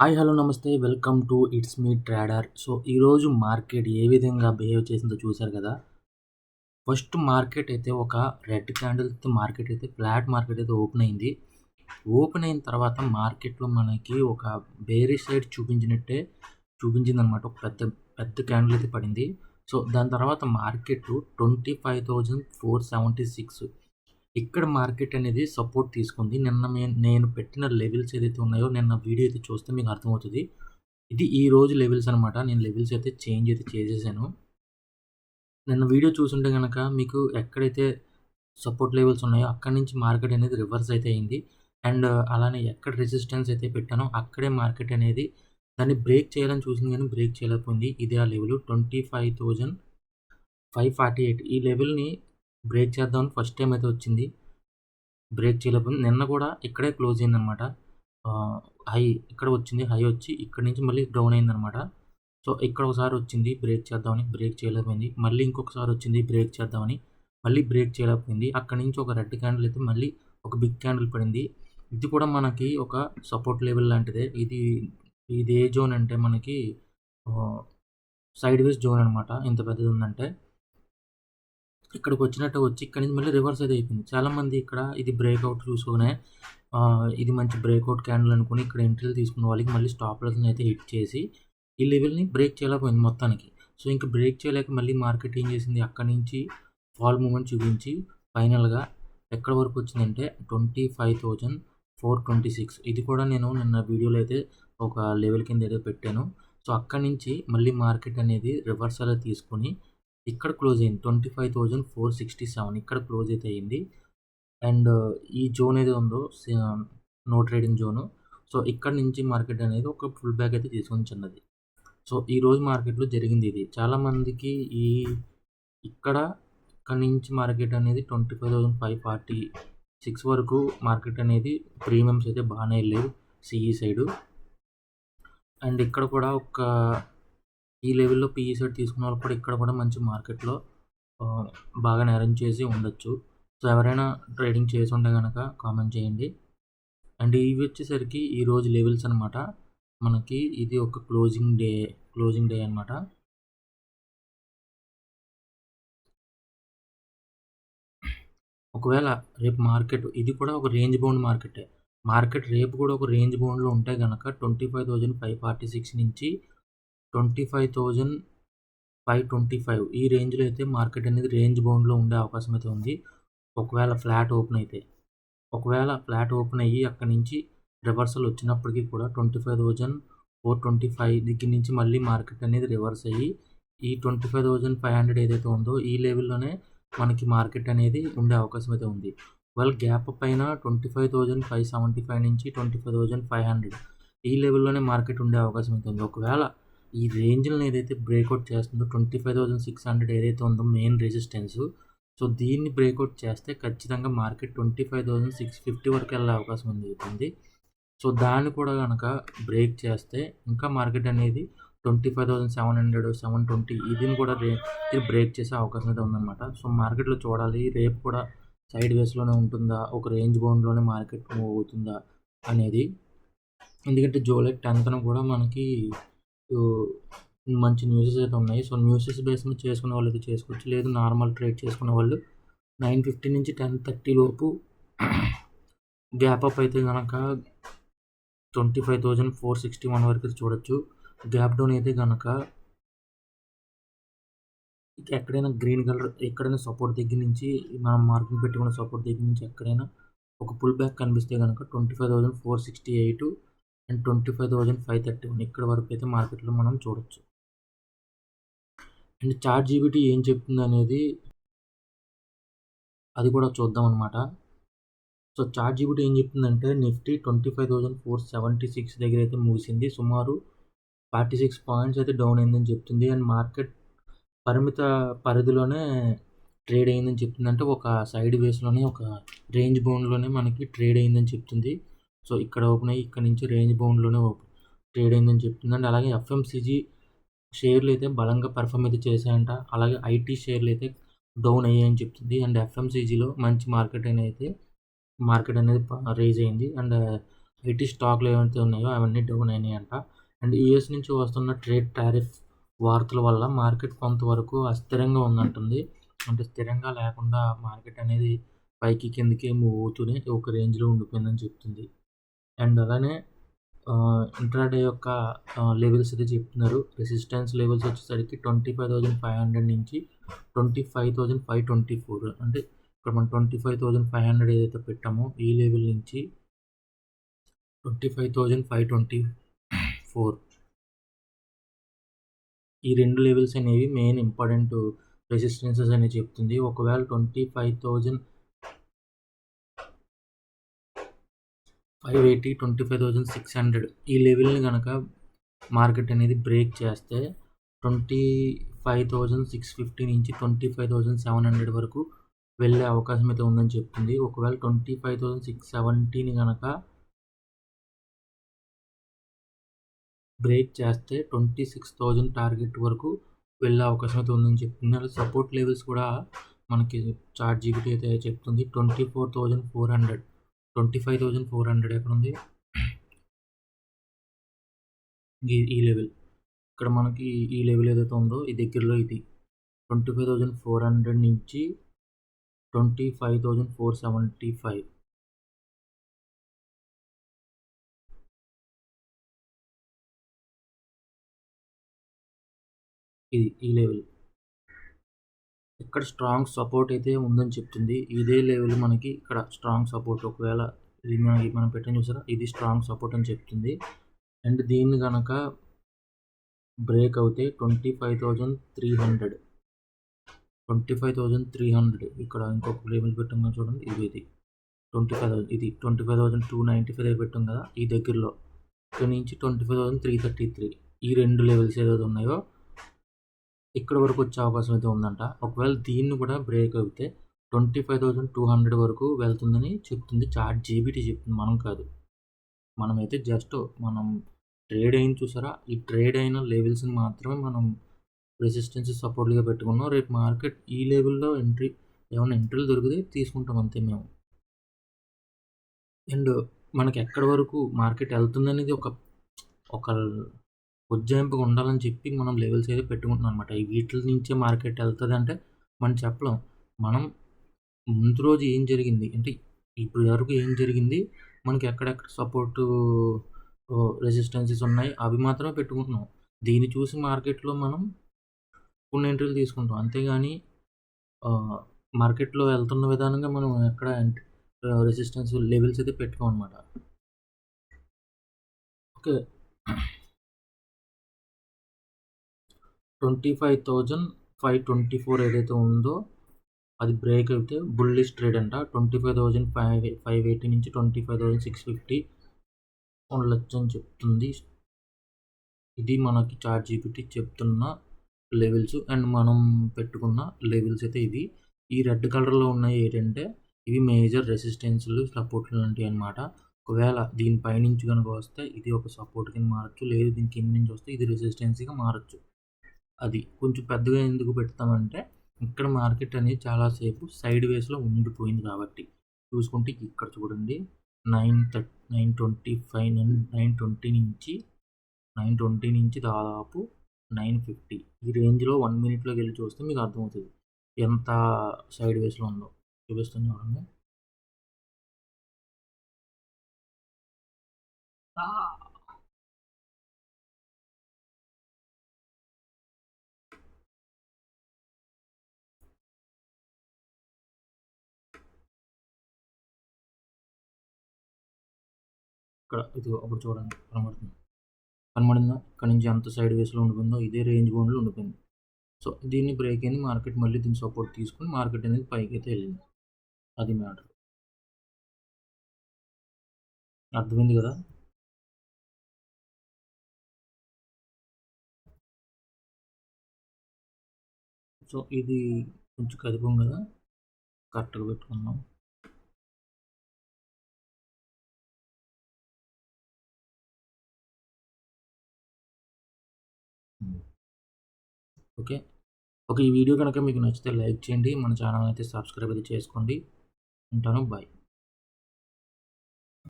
Hi hello namaste. Welcome to it's me trader. So ఈరోజు market ఏ విధంగా behave చేసిందో చూశారు కదా? ఫస్ట్ మార్కెట్ అయితే ఒక రెడ్ క్యాండిల్తో మార్కెట్ అయితే ఫ్లాట్ మార్కెట్ అయితే ఓపెన్ అయింది. ఓపెన్ అయిన తర్వాత మార్కెట్లో మనకి ఒక బేరీ సైడ్ చూపించినట్టే చూపించింది అనమాట ఒక పెద్ద పెద్ద క్యాండిల్ అయితే పడింది. సో దాని తర్వాత market twenty five thousand four seventy six. ఇక్కడ మార్కెట్ అనేది సపోర్ట్ తీసుకుంది. నిన్న మే- నేను పెట్టిన లెవెల్స్ ఏదైతే ఉన్నాయో నిన్న వీడియో అయితే చూస్తే మీకు అర్థమవుతుంది. ఇది ఈ రోజు లెవెల్స్ అనమాట నేను లెవెల్స్ అయితే చేంజ్ అయితే చేసేసాను. నిన్న వీడియో చూసుంటే కనుక మీకు ఎక్కడైతే సపోర్ట్ లెవెల్స్ ఉన్నాయో అక్కడి నుంచి మార్కెట్ అనేది రివర్స్ అయితే అయింది. అండ్ అలానే ఎక్కడ రెసిస్టెన్స్ అయితే పెట్టానో అక్కడే మార్కెట్ అనేది దాన్ని బ్రేక్ చేయాలని చూసింది కానీ బ్రేక్ చేయలేకపోయింది. ఇదే ఆ level twenty five thousand five forty eight. ఈ లెవెల్ని బ్రేక్ చేద్దామని ఫస్ట్ టైం అయితే వచ్చింది. బ్రేక్ చేయలేకపోయింది నిన్న కూడా ఇక్కడే క్లోజ్ అయిందనమాట. హై ఇక్కడ వచ్చింది హై వచ్చి ఇక్కడ నుంచి మళ్ళీ డౌన్ అయిందనమాట. సో ఇక్కడ ఒకసారి వచ్చింది బ్రేక్ చేద్దామని బ్రేక్ చేయలేకపోయింది. మళ్ళీ ఇంకొకసారి వచ్చింది బ్రేక్ చేద్దామని మళ్ళీ బ్రేక్ చేయలేకపోయింది. అక్కడ నుంచి ఒక రెడ్ క్యాండిల్ అయితే మళ్ళీ ఒక బిగ్ క్యాండిల్ పడింది. ఇది కూడా మనకి ఒక సపోర్ట్ లెవెల్ లాంటిదే. ఇది ఇది ఏ జోన్ అంటే మనకి సైడ్ వేస్ జోన్ అనమాట ఇంత పెద్దది ఉందంటే. ఇక్కడికి వచ్చినట్టు వచ్చి ఇక్కడ నుంచి మళ్ళీ రివర్స్ అయితే అయిపోయింది. చాలామంది ఇక్కడ ఇది బ్రేక్అవుట్ చూసుకునే ఇది మంచి బ్రేక్అవుట్ క్యాండిల్ అనుకుని ఇక్కడ ఎంట్రీలు తీసుకున్న వాళ్ళకి మళ్ళీ స్టాప్ అయితే హిట్ చేసి ఈ లెవెల్ని బ్రేక్ చేయలేకపోయింది మొత్తానికి. సో ఇంకా బ్రేక్ చేయలేక మళ్ళీ మార్కెట్ ఏం చేసింది? అక్కడి నుంచి ఫాల్ మూమెంట్ చూపించి ఫైనల్గా ఎక్కడ వరకు వచ్చిందంటే twenty five thousand four twenty six ఇది కూడా నేను నిన్న వీడియోలో అయితే ఒక లెవెల్ కింద అయితే పెట్టాను. సో అక్కడి నుంచి మళ్ళీ మార్కెట్ అనేది రివర్సల్ తీసుకొని ఇక్కడ క్లోజ్ అయింది. Twenty five thousand four sixty seven ఇక్కడ క్లోజ్ అయితే అయింది. అండ్ ఈ జోన్ ఏదో ఉందో నో ట్రేడింగ్ జోను. సో ఇక్కడ నుంచి మార్కెట్ అనేది ఒక ఫుల్ బ్యాక్ అయితే తీసుకొని చిన్నది. సో ఈ రోజు మార్కెట్లో జరిగింది ఇది. చాలామందికి ఈ ఇక్కడ ఇక్కడ నుంచి మార్కెట్ అనేది twenty five thousand five forty six వరకు మార్కెట్ అనేది ప్రీమియమ్స్ అయితే బాగానే వెళ్ళేవి సిఈ సైడు. అండ్ ఇక్కడ కూడా ఒక ఈ లెవెల్లో పిఈ సెట్ తీసుకున్న వాళ్ళు కూడా ఇక్కడ కూడా మంచి మార్కెట్లో బాగానే బాగా అరేంజ్ చేసి ఉండొచ్చు. సో ఎవరైనా ట్రేడింగ్ చేసి ఉంటే కనుక కామెంట్ చేయండి. అండ్ ఇవి వచ్చేసరికి ఈరోజు లెవెల్స్ అనమాట మనకి ఇది ఒక క్లోజింగ్ డే క్లోజింగ్ డే అనమాట ఒకవేళ రేపు మార్కెట్ ఇది కూడా ఒక రేంజ్ బౌండ్ మార్కెటే. మార్కెట్ రేపు కూడా ఒక రేంజ్ బౌండ్లో ఉంటే కనుక twenty five thousand five forty six నుంచి twenty five thousand five twenty five. ఈ రేంజ్లో అయితే మార్కెట్ అనేది రేంజ్ బౌండ్లో ఉండే అవకాశం అయితే ఉంది. ఒకవేళ ఫ్లాట్ ఓపెన్ అయితే ఒకవేళ ఫ్లాట్ ఓపెన్ అయ్యి అక్కడి నుంచి రివర్సల్ వచ్చినప్పటికీ కూడా twenty five thousand four twenty five దగ్గర నుంచి మళ్ళీ మార్కెట్ అనేది రివర్స్ అయ్యి ఈ twenty five thousand five hundred ఏదైతే ఉందో ఈ లెవెల్లోనే మనకి మార్కెట్ అనేది ఉండే అవకాశం అయితే ఉంది. వాళ్ళ గ్యాప్ పైన twenty five thousand five seventy five నుంచి twenty five thousand five hundred ఈ లెవెల్లోనే మార్కెట్ ఉండే అవకాశం అయితే ఉంది. ఒకవేళ ఈ రేంజ్లను ఏదైతే బ్రేక్అవుట్ చేస్తుందో twenty five thousand six hundred ఏదైతే ఉందో మెయిన్ రెసిస్టెన్స్ సో దీన్ని బ్రేక్అవుట్ చేస్తే ఖచ్చితంగా market twenty five thousand six fifty వరకు వెళ్ళే అవకాశం ఉంది ఉంది సో దాన్ని కూడా కనుక బ్రేక్ చేస్తే ఇంకా మార్కెట్ అనేది twenty five thousand seven hundred seven twenty ఇదిని కూడా రే ఇది బ్రేక్ చేసే అవకాశం అయితే ఉందన్నమాట. సో మార్కెట్లో చూడాలి రేపు కూడా సైడ్ వేస్లోనే ఉంటుందా ఒక రేంజ్ బౌండ్లోనే మార్కెట్ మూవ్ అవుతుందా అనేది. ఎందుకంటే జూలై టెన్త్న కూడా మనకి మంచి న్యూసెస్ అయితే ఉన్నాయి. సో న్యూసెస్ బేస్ మీద చేసుకునే వాళ్ళు అయితే చేసుకోవచ్చు. లేదు నార్మల్ ట్రేడ్ చేసుకునే వాళ్ళు. నైన్ ఫిఫ్టీ నుంచి టెన్ థర్టీ లోపు గ్యాప్ అప్ అయితే కనుక twenty five thousand four sixty one వరకు అయితే చూడొచ్చు. గ్యాప్ డౌన్ అయితే కనుక ఎక్కడైనా గ్రీన్ కలర్ ఎక్కడైనా సపోర్ట్ దగ్గర నుంచి మనం మార్కింగ్ పెట్టుకున్న సపోర్ట్ దగ్గర నుంచి ఎక్కడైనా ఒక పుల్ బ్యాక్ కనిపిస్తే కనుక twenty five thousand four sixty eight and twenty five thousand five thirty one. ఇక్కడ వరకు అయితే మార్కెట్లో మనం చూడొచ్చు. అండ్ చార్ట్ జీబీటీ ఏం చెప్తుంది అనేది అది కూడా చూద్దాం అనమాట సో చార్ట్ జీబీటీ ఏం చెప్తుందంటే Nifty twenty five thousand four seventy six దగ్గర అయితే ముగిసింది. సుమారు ఫార్టీ సిక్స్ పాయింట్స్ అయితే డౌన్ అయిందని చెప్తుంది. అండ్ మార్కెట్ పరిమిత పరిధిలోనే ట్రేడ్ అయిందని చెప్తుంది అంటే ఒక సైడ్ వేస్లోనే ఒక రేంజ్ బౌండ్లోనే మనకి ట్రేడ్ అయిందని చెప్తుంది. సో ఇక్కడ ఓపెన్ అయ్యి ఇక్కడ నుంచి రేంజ్ బౌండ్లోనే ఓపెన్ ట్రేడ్ అయిందని చెప్తుంది అండ్ అలాగే ఎఫ్ఎంసీజీ షేర్లు అయితే బలంగా పర్ఫామ్ అయితే చేశాయంట అలాగే ఐటీ షేర్లు అయితే డౌన్ అయ్యాయని చెప్తుంది అండ్ ఎఫ్ఎంసీజీలో మంచి మార్కెట్ అనేది అయితే మార్కెట్ అనేది రేజ్ అయింది అండ్ ఐటీ స్టాక్‌లు ఏవైతే ఉన్నాయో అవన్నీ డౌన్ అయినాయంట. అండ్ యూఎస్ నుంచి వస్తున్న ట్రేడ్ టారిఫ్ వార్తల వల్ల మార్కెట్ కొంతవరకు అస్థిరంగా ఉందంటుంది. అంటే స్థిరంగా లేకుండా మార్కెట్ అనేది పైకి, కిందకి మూవ్ అవుతూనే ఒక రేంజ్‌లో ఉండిపోయిందని చెప్తుంది. అండ్ అలానే ఇంట్రాడే యొక్క లెవెల్స్ అయితే చెప్తున్నారు. రెసిస్టెన్స్ లెవెల్స్ వచ్చేసరికి twenty five thousand five hundred నుంచి twenty five thousand five twenty four అంటే ఇక్కడ మనం twenty five thousand five hundred ఏదైతే పెట్టామో ఈ లెవెల్ నుంచి twenty five thousand five twenty four ఈ రెండు లెవెల్స్ అనేవి మెయిన్ ఇంపార్టెంట్ రెసిస్టెన్సెస్ అని చెప్తుంది. ఒకవేళ twenty five thousand five eighty twenty five thousand six hundred ఈ లెవెల్ని కనుక మార్కెట్ అనేది బ్రేక్ చేస్తే twenty five thousand six fifty నుంచి twenty five thousand seven hundred వరకు వెళ్ళే అవకాశం అయితే ఉందని చెప్తుంది. ఒకవేళ ట్వంటీ ఫైవ్ థౌజండ్ సిక్స్ సెవెంటీని కనుక బ్రేక్ చేస్తే ట్వంటీ సిక్స్ థౌజండ్ టార్గెట్ వరకు వెళ్ళే అవకాశం అయితే ఉందని చెప్తుంది. అలా సపోర్ట్ లెవెల్స్ కూడా మనకి చార్ట్ జీబీటీ అయితే చెప్తుంది. Twenty four thousand four hundred twenty five thousand four hundred ఎక్కడ ఉంది ఈ లెవెల్. ఇక్కడ మనకి ఈ లెవెల్ ఏదైతే ఉందో ఈ దగ్గరలో ఇది. Twenty five thousand four hundred నుంచి twenty five thousand four seventy five. ఇది ఈ లెవెల్. ఇక్కడ స్ట్రాంగ్ సపోర్ట్ అయితే ఉందని చెప్తుంది. ఇదే లెవెల్ మనకి ఇక్కడ స్ట్రాంగ్ సపోర్ట్ ఒకవేళ ఇది మనకి మనం పెట్టని చూసారా? ఇది స్ట్రాంగ్ సపోర్ట్ అని చెప్తుంది. అండ్ దీన్ని కనుక బ్రేక్ అవుతే twenty five thousand three hundred twenty five thousand three hundred ఇక్కడ ఇంకొక లెవెల్ పెట్టాం చూడండి. ఇది ఇది. ట్వంటీ ఫైవ్ థౌసండ్ ఇది twenty five thousand two ninety five దగ్గర పెట్టాం కదా ఈ దగ్గరలో. ఇక్కడ నుంచి twenty five thousand three thirty three ఈ రెండు లెవెల్స్ ఏదైతే ఉన్నాయో ఇక్కడ వరకు వచ్చే అవకాశం అయితే ఉందంట. ఒకవేళ దీన్ని కూడా బ్రేక్ అవుతే 25,200 వరకు వెళ్తుందని చెప్తుంది. చార్ట్ జీబీటీ చెప్తుంది. మనం కాదు. మనమైతే జస్ట్ మనం ట్రేడ్ అయింది చూసారా? ఈ ట్రేడ్ అయిన లెవెల్స్‌ని మాత్రమే మనం రెసిస్టెన్స్, సపోర్ట్గా పెట్టుకున్నాం. రేపు మార్కెట్ ఈ లెవెల్‌లో ఎంట్రీ ఏమైనా ఎంట్రీలు దొరికితే తీసుకుంటాం అంతే మేము. అండ్ మనకి ఎక్కడి వరకు మార్కెట్ వెళ్తుందనేది ఒక ఒక ఉజ్జాయింపుగా ఉండాలని చెప్పి మనం లెవెల్స్ అయితే పెట్టుకుంటున్నాం అనమాట. ఈ వీటి నుంచే మార్కెట్ ఎళ్తదంటే మనం చెప్పలేం. మనం ముందు రోజు ఏం జరిగింది? అంటే ఇప్పుడు వరకు ఏం జరిగింది? మనకి ఎక్కడెక్కడ సపోర్టు రెసిస్టెన్సెస్ ఉన్నాయి. అవి మాత్రమే పెట్టుకుంటున్నాం. దీన్ని చూసి మార్కెట్‌లో మనం కొన్ని ఎంట్రీలు తీసుకుంటాం. అంతేగాని మార్కెట్‌లో వెళ్తున్న విధానంగా మనం ఎక్కడ రెసిస్టెన్స్ లెవెల్స్ అయితే పెట్టుకోమనమాట. ఓకే. 25,524 ఏదైతే ఉందో అది బ్రేక్ అయితే బుల్లిష్ ట్రేడ్ అంట. 25,500 580 నుంచి twenty five thousand six fifty ఉండొచ్చు అని చెప్తుంది. ఇది మనకి చార్ట్ జీపీటీ చెప్తున్న లెవెల్స్. అండ్ మనం పెట్టుకున్న లెవెల్స్ అయితే ఇవి. ఈ రెడ్ కలర్‌లో ఉన్నాయి ఏంటంటే ఇవి మేజర్ రెసిస్టెన్స్‌లు, సపోర్ట్‌లు లాంటివి అనమాట. ఒకవేళ దీని పైనుంచి కనుక వస్తే ఇది ఒక సపోర్ట్ కింద మారొచ్చు. లేదు దీని కింద నుంచి వస్తే ఇది రెసిస్టెన్స్‌గా మారచ్చు అది. కొంచెం పెద్దగా ఎందుకు పెడతామంటే ఇక్కడ మార్కెట్ అనేది చాలాసేపు సైడ్ వేస్‌లో ఉండిపోయింది కాబట్టి. చూసుకుంటే ఇక్కడ చూడండి. Nine thirty nine twenty five nine nine twenty నుంచి 920 నుంచి దాదాపు 950 ఈ రేంజ్‌లో వన్ మినిట్లోకి వెళ్ళి చూస్తే మీకు అర్థమవుతుంది ఎంత సైడ్ వేస్‌లో ఉందో. చూపిస్తాను చూడండి. ఇక్కడ ఇది అప్పుడు చూడండి కనబడుతుంది. కనబడిందా? ఇక్కడ నుంచి ఎంత సైడ్ వేస్‌లో ఉండిపోయిందో ఇదే రేంజ్ బౌండ్‌లో ఉండిపోయింది. సో, దీన్ని బ్రేక్ అయింది. మార్కెట్ మళ్ళీ దీన్ని సపోర్ట్ తీసుకొని మార్కెట్ అనేది పైకి అయితే వెళ్ళింది అది మ్యాటర్. అర్థమైంది కదా సో, ఇది కొంచెం కదిపం కదా కరెక్ట్‌గా పెట్టుకుందాం. ఓకే. ఓకే. ఈ వీడియో కనుక మీకు నచ్చితే లైక్ చేయండి. మన ఛానల్ అయితే సబ్స్క్రైబ్ అయితే చేసుకోండి. ఉంటాను. బాయ్.